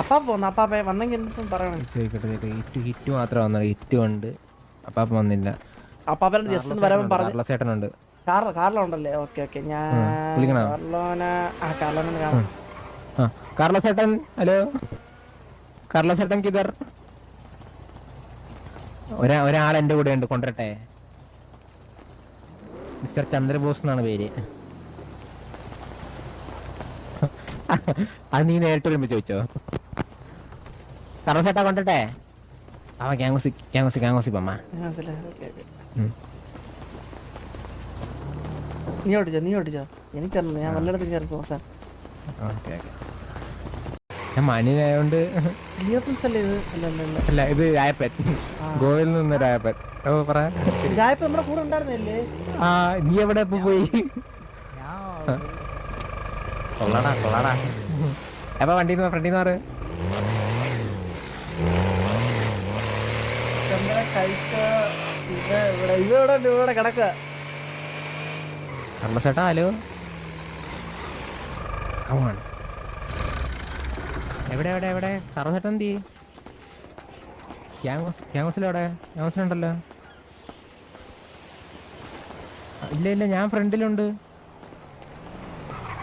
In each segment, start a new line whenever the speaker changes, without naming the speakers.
അപ്പാ പോന്ന അപ്പാപ്പ വന്നെങ്കിൽ എന്തും പറയണം?
ചോദിക്കട്ടെ ഹിറ്റ് ഹിറ്റ് മാത്രം വന്നത് ഹിറ്റ് ഉണ്ട്. അപ്പാപ്പ വന്നില്ല.
അപ്പാപ്പനെ ജസ്റ്റ് വരാൻ പറഞ്ഞു
ചേട്ടനുണ്ട്.
കാർ കാറിലുണ്ടല്ലേ? Okay okay. ഞാൻ? കാർലോന ആ കാർലോനെ കാണാം.
ആ കാർലോ ചേട്ടൻ ഹലോ? കാർലോ ചേട്ടൻ കിതർ. ഒരാ ഒരാൾ എന്റെ കൂടെ ഉണ്ട് കൊണ്ടുവരട്ടെ? മിസ്റ്റർ ചന്ദ്രബോസ് എന്നാണ് പേര്. അത് നീ നേരിട്ട് വരുമ്പോ ചോദിച്ചോ. ചേട്ടാ കൊണ്ടുവരട്ടെ? അവ ഗ്യാങ്ങോസി ഗ്യാങ്ങോസി ഗ്യാങ്ങോസി പമ്മ.
നീ ഓടിച്ചോ നീ ഓടിച്ചോ. എനിക്കറിയില്ല ഞാൻ വല്ലയിടത്തും കയറി
പോസാ ഞാൻ മാന്യനായോണ്ട്
അല്ലേ ഇത്
രായപ്പൻ. ഗോവയിൽ നിന്ന് രായപ്പൻ. ഓ പറ.
ഗായപ്പ് നമ്മുടെ കൂടെ ഉണ്ടായിരുന്നല്ലേ?
ആ നീ എവിടെ ഇപ്പൊ പോയി? കൊള്ളടാ കൊള്ളടാ. എപ്പ വണ്ടി ഫ്രണ്ടി മാറ് ചേട്ടാ ഹലോ? കമാണ് എവിടെ എവിടെ എവിടെ? കർമ്മ ചേട്ടൻ എന്തി ഗ്യാങ്സ് ഗ്യാങ്സിലെവിടെ ഗ്യാങ്സിലുണ്ടല്ലോ ഇല്ല ഇല്ല ഞാൻ ഫ്രണ്ടിലുണ്ട്.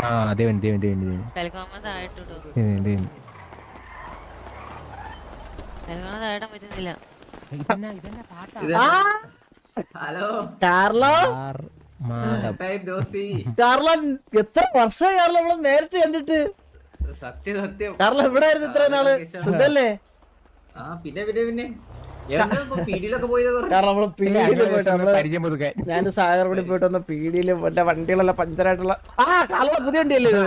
ആ Devan Devan Devan Devan Devan Devan
hello.
Carlo? Carlo എത്ര വർഷമായി കാർലോ നമ്മളെ നേരിട്ട് കണ്ടിട്ട്?
സത്യം സത്യം.
കാർലോ എവിടെ ആയിരുന്നു ഇത്ര നാൾ? സുഖല്ലേ?
ആ പിന്നെ പിന്നെ പിന്നെ.
കാരണം നമ്മൾ പീടിയിൽ പോയിട്ട്
നമ്മൾ
ഞാൻ സാഗർ കൂടി പോയിട്ട് വന്ന പീടിയിൽ വല്ല വണ്ടികളെല്ലാം പഞ്ചറായിട്ടുള്ള ആ കാർലോ പുതിയ വണ്ടിയല്ലേ ഇത്?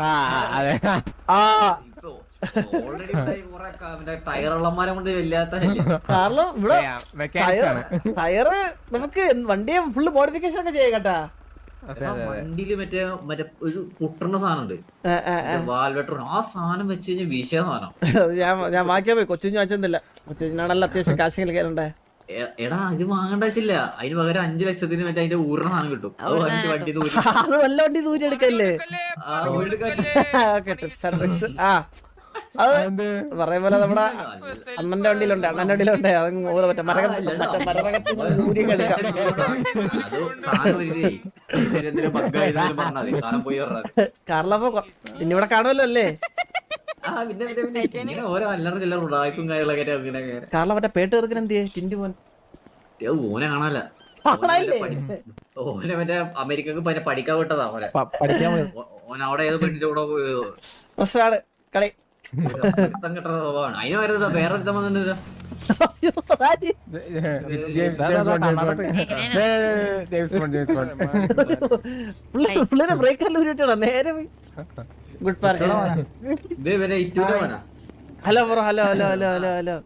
ആ അതെ.
ഇവിടെ മറ്റേ
ടയറ് നമുക്ക് വണ്ടിയെ ഫുള്ള് മോഡിഫിക്കേഷൻ ഒക്കെ ചെയ്യാം കേട്ടാ.
വണ്ടിയിൽ മറ്റേ മറ്റേ ഒരു പൊട്ടുന്ന
സാധനമുണ്ട്.
വാൽവെട്ടർ ആ സാധനം വെച്ച് കഴിഞ്ഞാൽ വീശിയ സാധനം.
ഞാൻ ഞാൻ വാക്കിയാ പോയി. കൊച്ചു വാങ്ങിച്ചെന്നില്ല കൊച്ചുനാണല്ലോ അത്യാവശ്യം കാശ്
കളിക്കാറുണ്ട് എടാ ഇത് വാങ്ങേണ്ട ആവശ്യമില്ല. അതിന് പകരം അഞ്ചു ലക്ഷത്തിന് മറ്റേ അതിന്റെ ഊരണ സാധനം കിട്ടും. വണ്ടി തൂരി
അത് വല്ല വണ്ടി ദൂരെ എടുക്കല്ലേ?
ആ.
അത് പറയും പോലെ നമ്മുടെ അമ്മന്റെ വണ്ടിയിലുണ്ട് അണ്ണന്റെ വണ്ടിയിലുണ്ട്. അത് ഊര പറ്റ മരകത്ത് മറ്റേ മരകത്ത് ഊരിയൊക്കെ
കളിക്കാം
കാറിലപ്പോ ഇന്നിവിടെ കാണുമല്ലോ അല്ലേ. കാറിലെ മറ്റേ പേട്ട് തീർക്കുന്ന എന്ത് ടിൻഡു മോൻ.
ഓനെ കാണാല്ല? ഓനെ മറ്റേ അമേരിക്കക്ക് പറ്റ പഠിക്കാൻ വിട്ടതാ ഓനെ.
പഠിക്കാൻ.
ഓൻ അവിടെ ഏതോ പെണ്ണിന്റെ കൂടെ പോയതോ
പ്രശ്നമാണ്. കളി.
കിട്ടുന്ന സ്വഭാവമാണ്. അതിന് വരുന്നത് വേറെ വന്നിട്ട്.
പിള്ളേര് ബ്രേക്ക് എല്ലാം ഉരുട്ടാണ് നേരെ good park hello bro hello hello hello hello hello.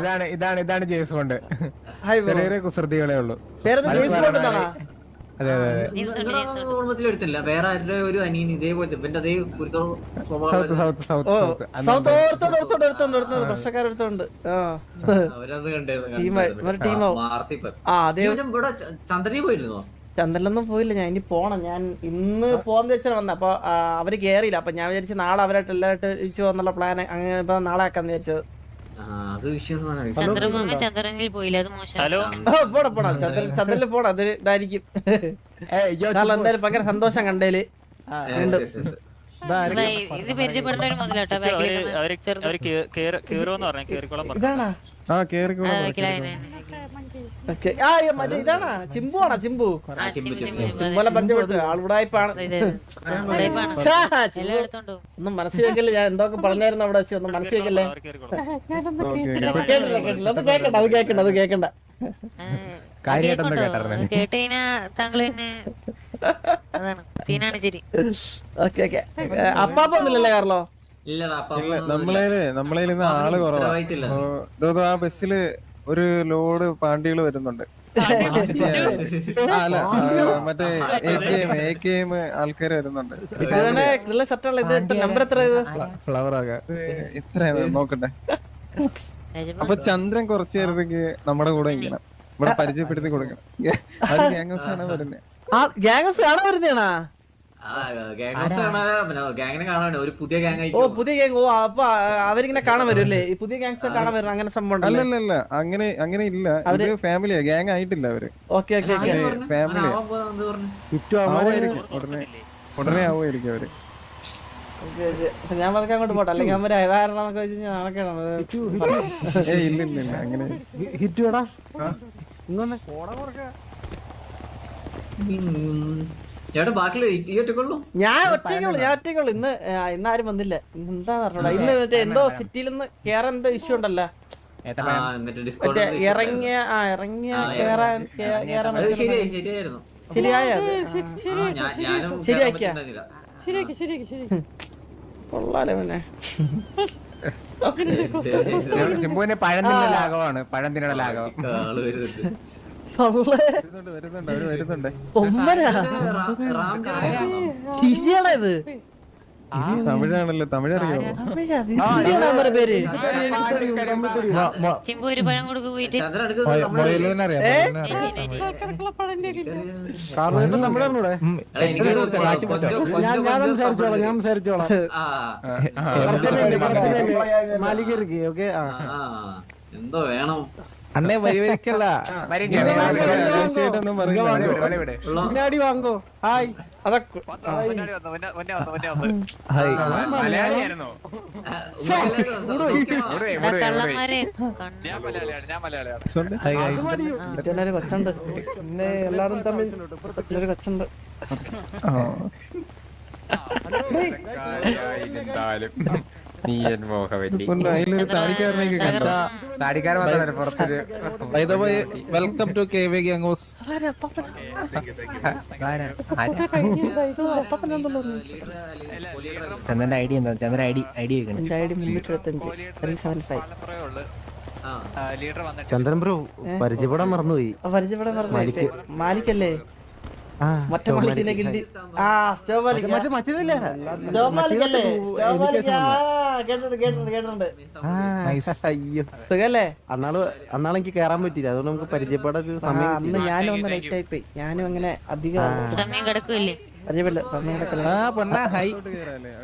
ഇതാണ് ഇതാണ് ഇതാണ് ജെയിംസ് ബോണ്ട്. ചെറിയ കുസൃതികളെ കുസൃതികളേ ഉള്ളൂ.
പേരെന്താ ജെയിംസ് ബോണ്ട് എന്നാണോ?
കുടുംബത്തിൽ എടുത്തില്ല വേറെ ആരുടെ ഒരു അനിയൻ ഇതേപോലത്തെ ഇവന്റെ അതേ കുരുത്തോ സ്വഭാവം
പ്രശ്നക്കാരെടുത്തോണ്ട്
അവരത് ചന്ദ്രനി പോയിരുന്നോ?
ചന്ദ്രനൊന്നും പോയില്ല ഞാൻ ഇനി പോണം. ഞാൻ ഇന്ന് പോകാന്ന് വെച്ചാൽ വന്ന അപ്പൊ അവർ കേറിയില്ല. അപ്പൊ ഞാൻ വിചാരിച്ചു നാളെ അവരായിട്ട് എല്ലാവരായിട്ട് ഇരിച്ചു വന്നുള്ള പ്ലാൻ അങ്ങനെ ഇപ്പൊ നാളെ ആക്കാന്ന് വിചാരിച്ചത്.
അത് വിശ്വാസമാണ്.
ചന്ദ്രനിൽ പോയില്ല? അത് മോശം. ഹലോ?
പോടാ പോടാ. ചന്ദ്രൻ ചന്ദ്രനിൽ പോണം അത് ഇതായിരിക്കും. കാരണം എന്തായാലും ഭയങ്കര സന്തോഷം കണ്ടേൽ.
ഇത് പരിചയപ്പെടേണ്ട ഒരു മുതലാട്ടോ ബാക്കിലേക്ക്
കേറുമെന്ന് പറഞ്ഞു. കേറിക്കോളം പറഞ്ഞു.
ആ
മറ്റേ ഇതാണാ. ചിമ്പു ആണോ ചിമ്പു? പരിചയപ്പെട്ടു. ഒന്നും മനസ്സിലാക്കില്ല ഞാൻ എന്തൊക്കെ പറഞ്ഞായിരുന്നു അവിടെ വെച്ച്? ഒന്നും
മനസ്സിലാക്കില്ലേ
കേട്ടില്ല. അത് കേക്കണ്ട അത് കേക്കണ്ട അത് കേക്കണ്ട. അപ്പാപ്പ ഒന്നുമില്ലല്ലേ കാർലോ
നമ്മളേൽ നമ്മളേൽ ഇന്ന് ആൾ കുറവാ. ആ ബസ്സിൽ ഒരു ലോഡ് പാണ്ടികൾ വരുന്നുണ്ട്. ആ, അല്ല മറ്റേ A K M A K M ആൾക്കാര് വരുന്നുണ്ട്.
ഫ്ലവർ ആകാ.
ഇത് ഇത്രയാണ് നോക്കട്ടെ. അപ്പൊ ചന്ദ്രൻ കുറച്ചു നേരത്തേക്ക് നമ്മുടെ കൂടെ ഇരിക്കണം. ഇവിടെ പരിചയപ്പെടുത്തി കൊടുക്കണം. ഗ്യാങ്സ് ആണ് വരുന്നത്
ആ ഗ്യാങ്സ് കാണാൻ വരുന്നേണാ
ഒരു പുതിയ ഗാങ്
ഓ പുതിയ ഗാങ് ഓ അപ്പൊ അവരിങ്ങനെ കാണാൻ വരും അല്ലേ ഈ പുതിയ ഗാങ്സ് കാണാൻ വരും അങ്ങനെ സംഭവം അല്ലല്ലല്ല
അല്ലല്ല അങ്ങനെ അങ്ങനെ ഇല്ല. അവർ ഫാമിലിയാ ഗാങ് ആയിട്ടില്ല അവർ.
ഓക്കെ
ആവുമായിരിക്കും ഉടനെ ഉടനെ ആവുമായിരിക്കും അവർ.
ഞാൻ പതുക്കെ അങ്ങോട്ട് പോട്ടെ. അല്ലെങ്കിൽ അവർ അയവാരണന്നൊക്കെ വെച്ച് നടക്കണം
അങ്ങനെ.
ഒറ്റക്കുള്ളൂ
ഞാൻ ഒറ്റയ്ക്കുള്ളൂ ഞാൻ ഒറ്റയ്ക്കുള്ളൂ. ഇന്ന് ഇന്ന് ആരും വന്നില്ല. എന്താ എന്താന്ന് പറഞ്ഞോടാ ഇന്ന് മറ്റേ എന്തോ സിറ്റിയിൽ നിന്ന് കേറാൻ എന്തോ ഇഷ്യൂ ഉണ്ടല്ലോ.
ആ എന്നിട്ട് ഡിസ്കൗണ്ട്
മറ്റേ ഇറങ്ങിയ ആ ഇറങ്ങിയ കേറാൻ കേറാൻ
ശരിയായി ശരി
ശരിയായ. ശരിയാക്കിയ
ശരിയാക്കി. ശരിയാക്കി ശരി.
കൊള്ളാലോ പിന്നെ
ചിമ്പുവിന് പഴം തിന്നണ ലാഘവമാണ് പഴം തിന്നണ ലാഘവം
ഇത്
തമിഴാണല്ലോ
തമിഴറിയോ പേര്
പഴം കൊടുക്ക് പോയിട്ട്
എനിക്ക് കൊഞ്ചം- കൊഞ്ചം- കൊഞ്ചം ആ, ആ, എന്തോ വേണം
അണ്ണേ പരിവരിക്കല്ല
പിന്നാടി വാങ്ങോ. ഹായ്.
മറ്റൊരു കൊച്ചുണ്ട്. പിന്നെ എല്ലാരും തമ്മിൽ ഒരു കൊച്ചുണ്ട്.
നീയൻ താടിക്കാരൻ മാത്രമല്ല പുറത്തൊരു
welcome to K V gangos.
ചന്ദ്രന്റെ ഐഡി എന്താ ചന്ദ്രൻ ഐഡി ഐഡി വെക്കണം
എന്റെ ഐഡി മുന്നൂറ്റി എഴുപത്തഞ്ച് ത്രീ സെവൻ ഫൈവ്
ആ.
ചന്ദ്രൻ ബ്രോ പരിചയപ്പെടാൻ മറന്നുപോയി.
പരിചയപ്പെടാൻ മറന്നു മാലിക്കല്ലേ മറ്റേ മാലിക്കിനെ കിണ്ടി ആ സ്റ്റോ മാലിക്
മറ്റേ മറ്റേതല്ലേ
സ്റ്റോ മാലിക്കല്ലേ സ്റ്റോ മാലിക് ആ കേട്ടിട്ടുണ്ട് കേട്ടിട്ടുണ്ട് കേട്ടിട്ടുണ്ട്. സുഖല്ലേ?
അന്നാൾ അന്നാൾ എനിക്ക് കേറാൻ പറ്റില്ല അതുകൊണ്ട് നമുക്ക് പരിചയപ്പെടാൻ ഒരു സമയം
അന്ന് ഞാനും ഒന്ന് ലേറ്റ് ആയി പോയി. ഞാനും അങ്ങനെ അധികം
സമയം കിടക്കുമല്ലേ
പരിചയപ്പെടില്ല സമയം കിടക്കില്ല.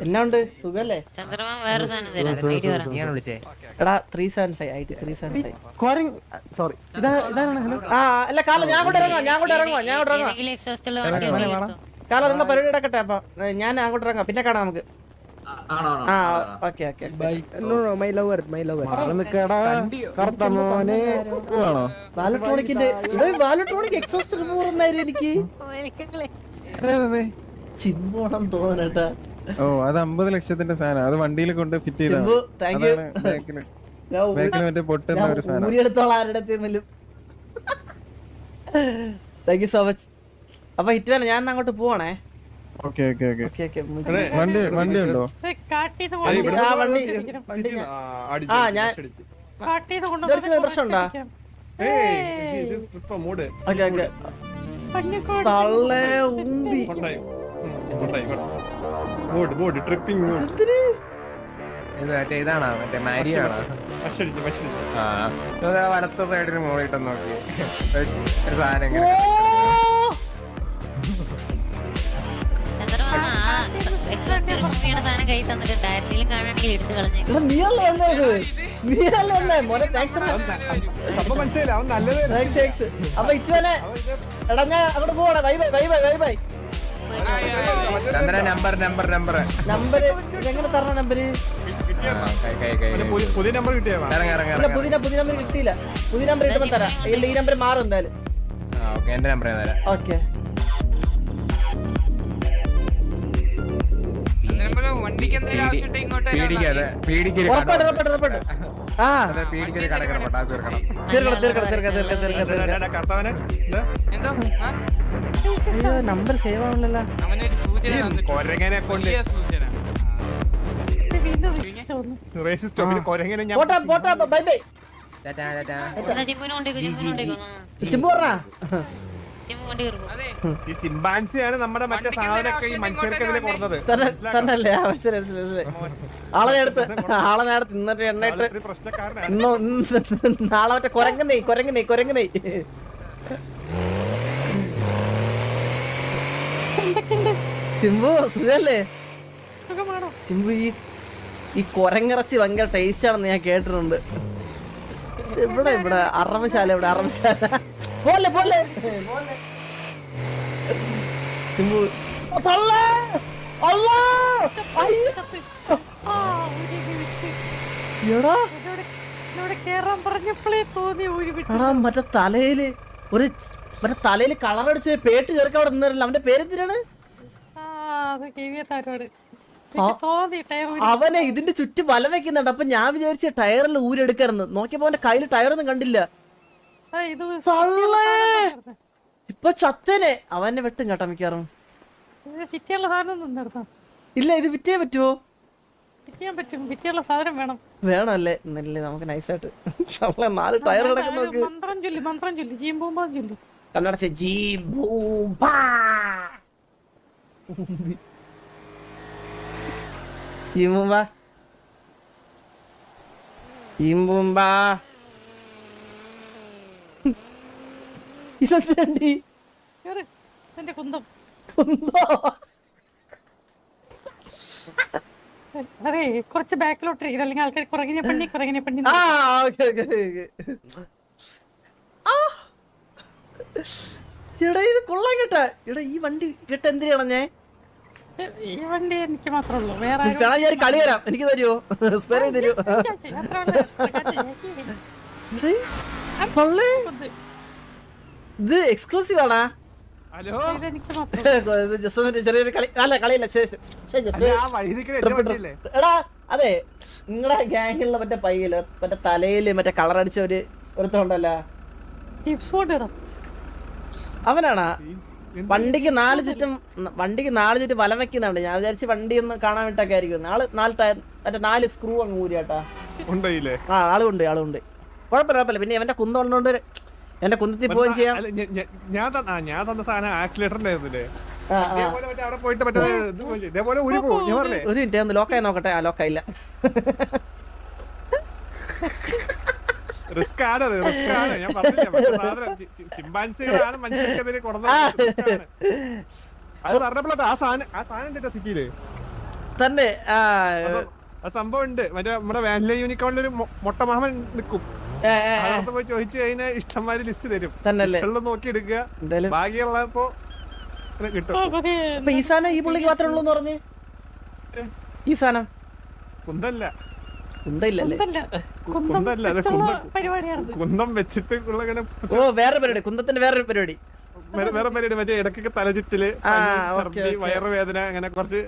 എന്നാ ഉണ്ട്? സുഖല്ലേ?
ചന്ദ്രമാൻ വേറെ സാധനം തരാം. ഐഡി പറ.
നീയാണ് വിളിച്ചേ.
എടാ three seven five I T three seven five
കോരങ് sorry ഇതാ ഇതാണ് ഹലോ?
ആ അല്ല കാല ഞാൻ ഇറങ്ങാം ഞാൻ ഇറങ്ങുവാ ഞാൻ അങ്ങോട്ട് ഇറങ്ങാം
ഏതെങ്കിലും exhaust ഉള്ള വണ്ടി ഉണ്ടെങ്കിൽ എടുത്തോ.
കാല നിങ്ങൾ പരിപാടി നടക്കട്ടെ അപ്പൊ. ഏ, ഞാൻ അങ്ങോട്ട് ഇറങ്ങാം പിന്നെ കാണാം നമുക്ക്.
ആ,
okay okay
my lover my lover
exhaust എന്നായിരുന്നു എനിക്ക്.
ഓ.
ചിമ്പോണം തോന്നണേട്ടാ
ഓ അത് അമ്പത് ലക്ഷത്തിന്റെ സാധനം. അത് വണ്ടിയിൽ കൊണ്ട് ഫിറ്റ് പൊട്ടുന്ന ഒരു സാധനം.
താങ്ക് യു സോ മച്ച് അപ്പൊ ഹിറ്റ് ഞാൻ അങ്ങോട്ട് പോവാണേ.
Okay okay okay.
Okay okay
വണ്ടി വണ്ടി ഉണ്ടോ?
ആ വണ്ടി വണ്ടി ഞാൻ- ആ ഞാൻ ഇതടിച്ചത് പ്രശ്നമുണ്ടോ ഓക്കെ ഓക്കെ. തള്ളേ ഉമ്പി
ഇതാണോ? മറ്റേ മാരിയോ ആണോ ആ വലത്തെ സൈഡിന് മുകളിട്ടൊന്ന് നോക്കി. ഒരു സാധനം
സാധനം കൈ തന്നിട്ടുണ്ട് ആരെങ്കിലും കാണുകയാണെങ്കിൽ എടുത്ത് കളഞ്ഞേക്കും.
എടാ, നീയല്ലേ വന്നേ ഇത്? നീയല്ലേ വന്നേ? മോനെ താങ്ക്സ് താങ്ക്സ് താങ്ക്സ് അപ്പൊ ഇറ്റുവനെ എടാ ഞാൻ അങ്ങോട്ട് പോവാണേ bye bye bye bye bye bye
number number number.
Number എങ്ങനെ തരണ
കൈ
പുതിയ നമ്പർ കിട്ടിയാ
പുതിയ പുതിയ നമ്പർ കിട്ടിയില്ല. പുതിയ നമ്പർ കിട്ടുമ്പോ തരാം. ഈ നമ്പർ മാറും എന്തായാലും.
എന്റെ നമ്പർ തരാം.
ഓക്കെ.
പീഡിക്കാതെ പീഡിക്കൊരു
അയ്യോ നമ്പർ സേവ് ആവണല്ലോ
കൊരങ്ങനെ ഈ ചിമ്പാൻസിയാണ് നമ്മുടെ മറ്റേ സാധനമൊക്കെ ഈ മനുഷ്യർക്കെതിരെ കൊടുത്തത്.
തന്നല്ലേ മനസ്സിലായി? മനസ്സിലായി മനസ്സിലായി ആളെ നേരത്ത് ആളെ നേരത്ത് ഇന്നത്തെ എണ്ണയിട്ട് ഇന്ന് ഇന്ന് നാളെ മറ്റേ കൊരങ്ങുന്നേ കൊരങ്ങുന്നേ കൊരങ്ങുന്നേ ചിമ്പു സുഖല്ലേ? ചിമ്പു ഈ ഈ കൊരങ്ങിറച്ചി ഭയങ്കര ടേസ്റ്റ് ആണെന്ന് ഞാൻ കേട്ടിട്ടുണ്ട്. ഇവിടെ ഇവിടെ അറവശാല ഇവിടെ അറവശാല. പോലെ പോലെ. മറ്റേ തലയിൽ ഒരു മറ്റേ തലയിൽ കളറടിച്ച് പേട്ട് ചേർക്കാൻ അവിടെ നിന്നല്ല അവന്റെ പേരെന്തിനാണ്? അവനെ ഇതിന്റെ ചുറ്റും വല വെക്കുന്നുണ്ട്. അപ്പൊ ഞാൻ വിചാരിച്ച ടയറിൽ ഊരെടുക്കായിരുന്നു നോക്കിയപ്പോ അവന്റെ കയ്യിൽ ടയറൊന്നും കണ്ടില്ല! ഇപ്പൊ ചത്തനെ. അവനെ വെട്ടും കേട്ടോ മിക്കാറും ഇല്ല ഇത് വിറ്റേ പറ്റുമോ
വേണം.
നമുക്ക് നൈസായിട്ട്. നമ്മളെ നാല് ടയർ കിടക്കുന്ന
മന്ത്രം ചൊല്ലി മന്ത്രം ചൊല്ലി. ജീം ചൊല്ലി.
കണ്ണടച്ച് ജീം ജീം ജീമ്പൂമ്പാ. ജീം?
കേറ് എന്റെ കുന്തം.
കുന്തോ?
അതെ കുറച്ച് ബാക്കിലോട്ട് ഇരിക്കണം. അല്ലെങ്കിൽ ആൾക്കാർ കുറങ്ങിനെ പണ്ണി കുറങ്ങിനെ പണ്ണി
ആ, ഓക്കേ, ഓക്കേ. എടാ ഇത് കൊള്ളാൻ കേട്ടാ. എടാ ഈ വണ്ടി കേട്ട എന്തിനാണ് ഞാൻ?
ഈ വണ്ടി എനിക്ക് മാത്രമേ ഉള്ളൂ. വേറെ ആരും-
വേണം ഞാൻ ഒരു കളി തരാം. എനിക്ക് തരുമോ സ്പെയർ ചെയ്ത് തരുമോ
അത്ര ഉള്ളൂ. കുന്ത്.
ഇത് എക്സ്ക്ലൂസീവ് ആണാ
ഹലോ?
ഒന്ന് ചെറിയൊരു കളി അല്ല കളിയില്ല. എടാ അതെ നിങ്ങളുടെ ഗ്യാങ്ങിലുള്ള മറ്റേ പയ്യൽ മറ്റേ തലയിൽ മറ്റേ കളർ അടിച്ച ഒരു ഒരുത്തുണ്ടല്ലോ അവനാണാ. വണ്ടിക്ക് നാല് ചുറ്റും വണ്ടിക്ക് നാല് ചുറ്റും വലം വെക്കുന്നുണ്ട്. ഞാൻ വിചാരിച്ച് വണ്ടി ഒന്ന് കാണാൻ വിട്ടൊക്കെ ആയിരിക്കും. നാൾ നാല് മറ്റേ നാല് സ്ക്രൂ അങ്ങ് ഊരിയാട്ടാ. ആ ആളുണ്ട് ആളുണ്ട്. കുഴപ്പമില്ല കുഴപ്പമില്ല. പിന്നെ അവന്റെ കുന്തം ഉള്ളതുകൊണ്ട് എന്റെ കുന്തത്തിൽ പോവുകയും ചെയ്യാം.
ഞാൻ തന്ന ഞാൻ തന്ന സാധനം ആക്സിലേറ്ററിന്റെ ആയിരുന്നില്ലേ
ഒരു മിനിറ്റ് ഒന്ന് ലോക്കായി നോക്കട്ടെ. ആ ലോക്കായില്ല
റിസ്ക് ആണ് റിസ്ക് ആണ്. ഞാൻ പറഞ്ഞില്ല? മറ്റേ സാധനം ചി- ചി- ചിമ്പാൻസികളാണ് മനുഷ്യർക്കെതിരെ കൊടുന്നത് അത് ആ സാധനം ആ സാധനം ഉണ്ട് സിറ്റിയിൽ
തന്നെ ആ.
സംഭവം ഉണ്ട്. മറ്റേ നമ്മുടെ വാനില യൂണിക്കോണിൽ ഒരു മൊട്ട മാമൻ നിൽക്കും പോയി ചോദിച്ചു കഴിഞ്ഞാൽ ഇഷ്ടംമാര് ലിസ്റ്റ് തരും.
തന്നല്ലേ
ഇഷ്ടമുള്ളത് നോക്കി എടുക്കുക.
എന്തായാലും.
ഭാഗ്യമുള്ളപ്പോ കിട്ടും.
ഇപ്പൊ ഈ സാധനം ഈ പുള്ളിക്ക് മാത്രമേ ഉള്ളൂ എന്ന് പറഞ്ഞ് ഈ സാധനം?
കുന്തല്ല.
കുന്തം
വെച്ചിട്ട്
ഓ വേറെ പരിപാടി. കുന്തത്തിന്റെ വേറൊരു പരിപാടി.
വേറെ പരിപാടി മറ്റേ ഇടക്കൊക്കെ
തലചുറ്റിൽ
ഛർദി വയറുവേദന അങ്ങനെ കുറച്ച്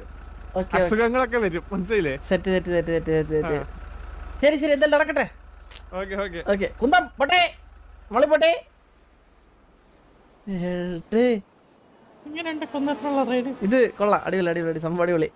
അസുഖങ്ങളൊക്കെ വരും. മനസ്സിലായില്ലേ?
Set set set set set set. ശരി ശരി. എന്തായാലും നടക്കട്ടെ.
Okay okay.
ഓക്കെ കുന്തം പോട്ടെ. മളി പോട്ടെ. ഇത് കൊള്ളാം. അടിപൊളി അടിപൊളി അടി സംഭവം അടിപൊളി.